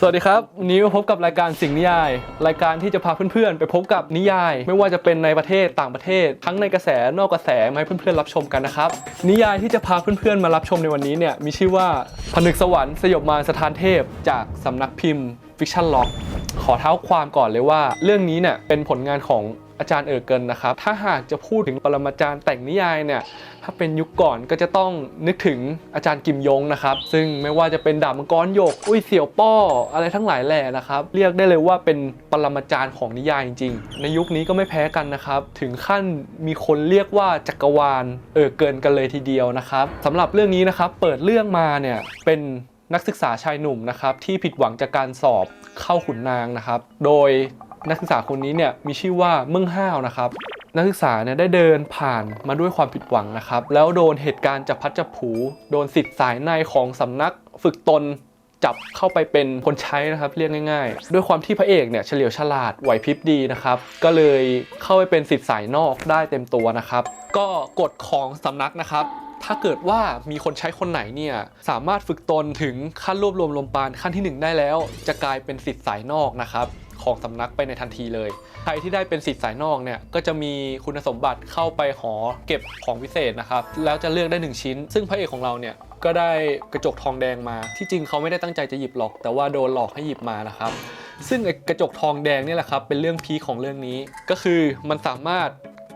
สวัสดีครับวันนี้พบกับรายการสิ่งนิยาย รายการที่จะพาเพื่อนๆ ไปพบกับนิยาย ไม่ว่าจะเป็นในประเทศต่างประเทศ ทั้งในกระแสนอกกระแสมาให้เพื่อนๆรับชมกันนะครับนิยายที่จะพาเพื่อนๆมารับชมในวันนี้เนี่ยมีชื่อว่าผนึกสวรรค์สยบมารสถานเทพ จากสำนักพิมพ์ฟิกชั่นล็อกขอเท้าความก่อนเลยว่า เรื่องนี้เนี่ยเป็นผลงานของ อาจารย์เออเกินนะครับ ถ้าหากจะพูดถึงปรมาจารย์แต่งนิยายเนี่ย ถ้าเป็นยุคก่อนก็จะต้องนึกถึงอาจารย์กิมยงนะครับ ซึ่งไม่ว่าจะเป็นดาบมังกรหยก อุ้ยเสี่ยวป้อ อะไรทั้งหลายแหล่นะครับ เรียกได้เลยว่าเป็นปรมาจารย์ของนิยายจริงๆ ในยุคนี้ก็ไม่แพ้กันนะครับ ถึงขั้นมีคนเรียกว่าจักรวาลเออเกินกันเลยทีเดียวนะครับสำหรับเรื่องนี้นะครับ เปิดเรื่องมาเนี่ยเป็นนักศึกษาชายหนุ่มนะครับที่ผิดหวังจากการสอบเข้าขุนนางนะครับ โดย นักศึกษาคนนี้เนี่ยมีชื่อว่าเมืองห้าวนะครับนักศึกษาเนี่ยได้เดินผ่านมาด้วยความผิดหวังนะครับ แล้วโดนเหตุการณ์จับพัดจับผูโดนสิทธิ์สายในของสำนักฝึกตนจับเข้าไปเป็นคนใช้นะครับเรียกง่าย ๆ ด้วยความที่พระเอกเนี่ยเฉลียวฉลาดไหวพริบดีนะครับ ก็เลยเข้าไปเป็นสิทธิ์สายนอกได้เต็มตัวนะครับ ก็กฎของสำนักนะครับ ถ้าเกิดว่ามีคนใช้คนไหนเนี่ยสามารถฝึกตนถึงขั้นรวบรวมลมปานขั้นทีหนึ่1 ได้แล้ว จะกลายเป็นสิทธิ์สายนอกนะครับของสำนักไปในทันทีเลย ใครที่ได้เป็นสิทธิ์สายนอกเนี่ยก็จะมีคุณสมบัติเข้าไปหอเก็บของพิเศษนะครับแล้วจะเลือกได้ 1 ชิ้น ซึ่งพระเอกของเราเนี่ยก็ได้กระจกทองแดงมา ที่จริงเขาไม่ได้ตั้งใจจะหยิบหรอก แต่ว่าโดนหลอกให้หยิบมานะครับ ซึ่งไอ้กระจกทองแดงนี่แหละครับเป็นเรื่องพีของเรื่องนี้ ก็คือมันสามารถ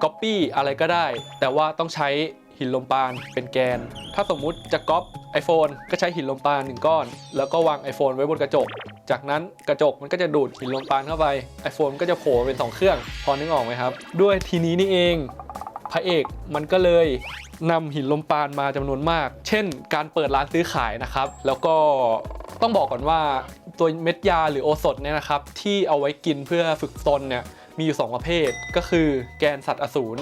ก๊อปปี้อะไรก็ได้ แต่ว่าต้องใช้หินลมปานเป็นแกน ถ้าสมมุติจะก๊อป iPhone ก็ใช้หินลมปานหนึ่งก้อน แล้วก็วาง iPhone ไว้บนกระจก จากนั้นกระจกมันก็จะดูดหินลมปานเข้าไป iPhone ก็จะโผล่เป็น 2 เครื่อง พอนึกออกไหมครับ ด้วยทีนี้นี่เอง พระเอกมันก็เลยนำหินลมปานมาจำนวนมาก เช่น การเปิดร้านซื้อขายนะครับ แล้วก็ต้องบอกก่อนว่าตัวเม็ดยาหรือโอสถเนี่ยนะครับ ที่เอาไว้กินเพื่อฝึกตนเนี่ยมีอยู่ 2 ประเภท ก็คือแกนสัตว์อสูร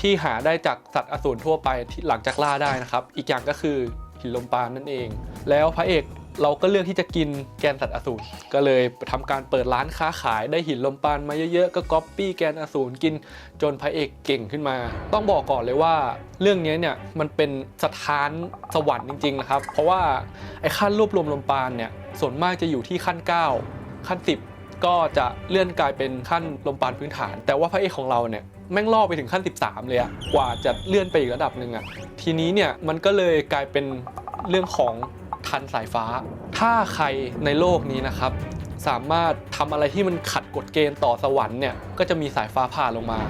ที่หาได้จากสัตว์อสูรทั่วไปที่หลังจากล่าได้นะครับ อีกอย่างก็คือหินลมปานนั่นเอง แล้วพระเอก เราก็เลือกที่จะกินแกนสัตว์อสูรก็เลยทำการเปิดร้านค้าขายได้หินลมปานมาเยอะๆ ก็ก๊อปปี้แกนอสูรกินจนพระเอกเก่งขึ้นมา ต้องบอกก่อนเลยว่าเรื่องนี้เนี่ยมันเป็นสถานสวรรค์จริงๆนะครับ เพราะว่าไอ้ขั้นรวบรวมลมปานเนี่ยส่วนมากจะอยู่ที่ขั้น 9 ขั้น 10 ก็จะเลื่อนกลายเป็นขั้นลมปานพื้นฐาน แต่ว่าพระเอกของเราเนี่ยแม่งล่อไปถึงขั้น 13 เลยอะกว่าจะเลื่อนไปอีกระดับหนึ่งอะทีนี้เนี่ยมันก็เลยกลายเป็นเรื่องของ ทันสายฟ้า ถ้าใครในโลกนี้นะครับ สามารถทำอะไรที่มันขัดกฎเกณฑ์ต่อสวรรค์เนี่ยก็จะมีสายฟ้าผ่าลงมา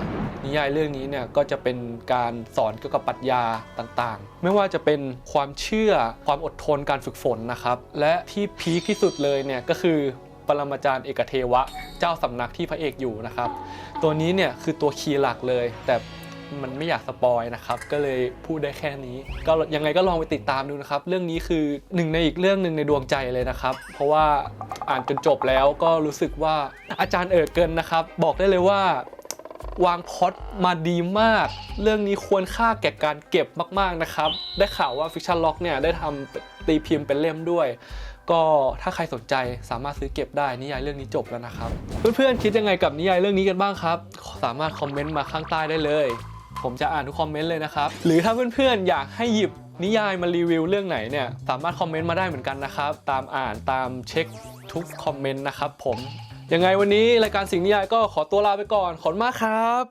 นิยายเรื่องนี้เนี่ยก็จะเป็นการสอนเกี่ยวกับปรัชญาต่างๆ ไม่ว่าจะเป็นความเชื่อความอดทนการฝึกฝนนะครับ และที่พีคที่สุดเลยเนี่ยก็คือปรมาจารย์เอกเทวะ เจ้าสำนักที่พระเอกอยู่นะครับ ตัวนี้เนี่ยคือตัวคีย์หลักเลย แต่ มันไม่อยากสปอยนะครับ ก็เลยพูดได้แค่นี้ ก็ยังไงก็ลองไปติดตามดูนะครับ เรื่องนี้คือหนึ่งในอีกเรื่องหนึ่งในดวงใจเลยนะครับ เพราะว่าอ่านจนจบแล้วก็รู้สึกว่าอาจารย์เอิดเกินนะครับ บอกได้เลยว่าวางพอตมาดีมาก เรื่องนี้ควรค่าแก่การเก็บมาก ๆ นะครับ ได้ข่าวว่า Fiction Lock เนี่ยได้ทำตีพิมพ์เป็นเล่มด้วย ก็ถ้าใครสนใจสามารถซื้อเก็บได้นิยายเรื่องนี้จบแล้วนะครับ เพื่อนๆคิดยังไงกับนิยายเรื่องนี้กันบ้างครับ สามารถคอมเมนต์มาข้างใต้ได้เลย ผมจะอ่านทุกคอมเมนต์เลยนะครับ หรือถ้าเพื่อนๆ อยากให้หยิบนิยายมารีวิวเรื่องไหนเนี่ย สามารถคอมเมนต์มาได้เหมือนกันนะครับ ตามอ่านตามเช็คทุกคอมเมนต์นะครับผม ยังไงวันนี้รายการสิ่งนิยายก็ขอตัวลาไปก่อน ขอบคุณมากครับ